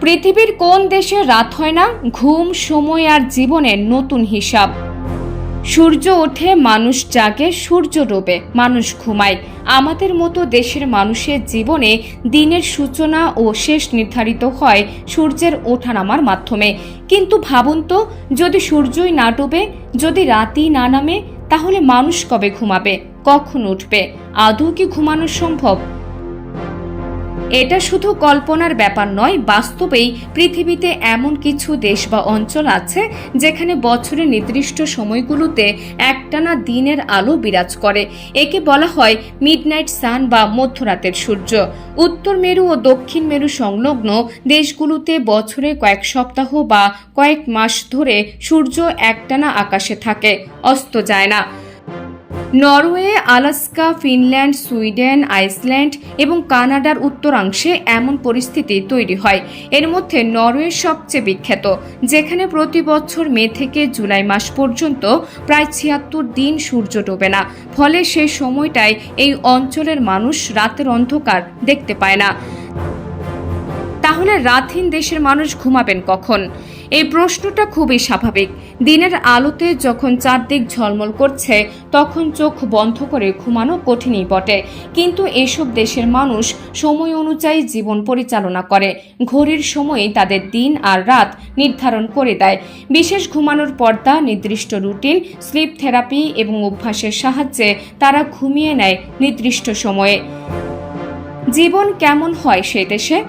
পৃথিবীর কোন দেশে রাত হয় না? ঘুম, সময় আর জীবনের নতুন হিসাব। সূর্য ওঠে, মানুষ জাগে, সূর্য ডোবে, মানুষ ঘুমায়। আমাদের মতো দেশের মানুষের জীবনে দিনের সূচনা ও শেষ নির্ধারিত হয় সূর্যের ওঠানামার মাধ্যমে। কিন্তু ভাবুন তো, যদি সূর্যই না ডোবে, যদি রাতই না নামে, তাহলে মানুষ কবে ঘুমাবে? কখন উঠবে? আদৌ কি ঘুমানো সম্ভব? এটা শুধু কল্পনার ব্যাপার নয়, বাস্তবেই পৃথিবীতে এমন কিছু দেশ বা অঞ্চল আছে যেখানে বছরের নির্দিষ্ট সময়গুলোতে একটানা দিনের আলো বিরাজ করে। একে বলা হয় মিডনাইট সান বা মধ্যরাতের সূর্য। উত্তর মেরু ও দক্ষিণ মেরু সংলগ্ন দেশগুলোতে বছরে কয়েক সপ্তাহ বা কয়েক মাস ধরে সূর্য একটানা আকাশে থাকে, অস্ত যায় না। Norway, Alaska, Finland, Sweden, Iceland এবং কানাডার উত্তরাংশে এমন পরিস্থিতি তৈরি হয়। এর মধ্যে নরওয়ে সবচেয়ে বিখ্যাত, যেখানে প্রতি বছর মে থেকে জুলাই মাস পর্যন্ত প্রায় ছিয়াত্তর দিন সূর্য ডোবে না। ফলে সেই সময়টায় এই অঞ্চলের মানুষ রাতের অন্ধকার দেখতে পায় না। তাহলে রাতহীন দেশের মানুষ ঘুমাবেন কখন? এই প্রশ্নটা খুবই স্বাভাবিক। দিনের আলোতে যখন চারদিক ঝলমল করছে, তখন চোখ বন্ধ করে ঘুমানো কঠিনই বটে। কিন্তু এসব দেশের মানুষ সময় অনুযায়ী জীবন পরিচালনা করে। ঘড়ির সময়ে তাদের দিন আর রাত নির্ধারণ করে দেয়। বিশেষ ঘুমানোর পর্দা, নির্দিষ্ট রুটিন, স্লিপ থেরাপি এবং অভ্যাসের সাহায্যে তারা ঘুমিয়ে নেয় নির্দিষ্ট সময়ে। জীবন কেমন হয় সে দেশে?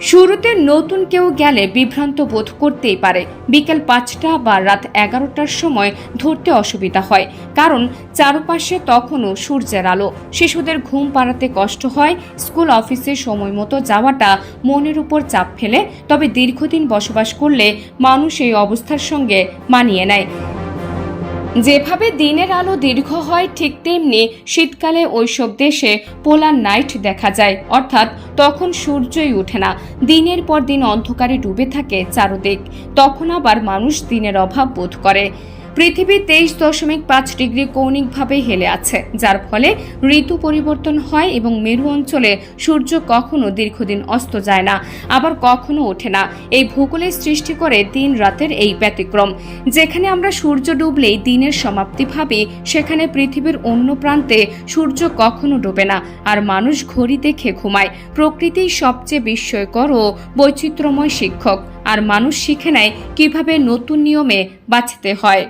শুরুতে নতুন কেউ গেলে বিভ্রান্ত বোধ করতেই পারে। বিকেল পাঁচটা বা রাত এগারোটার সময় ধরতে অসুবিধা হয়, কারণ চারপাশে তখনও সূর্যের আলো। শিশুদের ঘুম পাড়াতে কষ্ট হয়, স্কুল অফিসে সময় মতো যাওয়াটা মনের উপর চাপ ফেলে, তবে দীর্ঘদিন বসবাস করলে মানুষ এই অবস্থার সঙ্গে মানিয়ে নেয়। যেভাবে দিনের আলো দীর্ঘ হয়, ঠিক তেমনি শীতকালে ওইসব দেশে পোলার নাইট দেখা যায়। অর্থাৎ তখন সূর্যই ওঠে না। দিনের পর দিন অন্ধকারে ডুবে থাকে চারদিক। তখন আবার মানুষ দিনের অভাব বোধ করে। পৃথিবী তেইশ দশমিক পাঁচ ডিগ্রি কৌণিকভাবে হেলে আছে, যার ফলে ঋতু পরিবর্তন হয় এবং মেরু অঞ্চলে সূর্য কখনো দীর্ঘদিন অস্ত যায় না, আবার কখনো ওঠে না। এই ভূগোলের সৃষ্টি করে দিন রাতের এই ব্যতিক্রম। যেখানে আমরা সূর্য ডুবলেই দিনের সমাপ্তি ভাবি, সেখানে পৃথিবীর অন্য প্রান্তে সূর্য কখনো ডোবে না, আর মানুষ ঘড়ি দেখে ঘুমায়। প্রকৃতিই সবচেয়ে বিস্ময়কর ও বৈচিত্র্যময় শিক্ষক, আর মানুষ শিখে নেয় কীভাবে নতুন নিয়মে বাঁচতে হয়।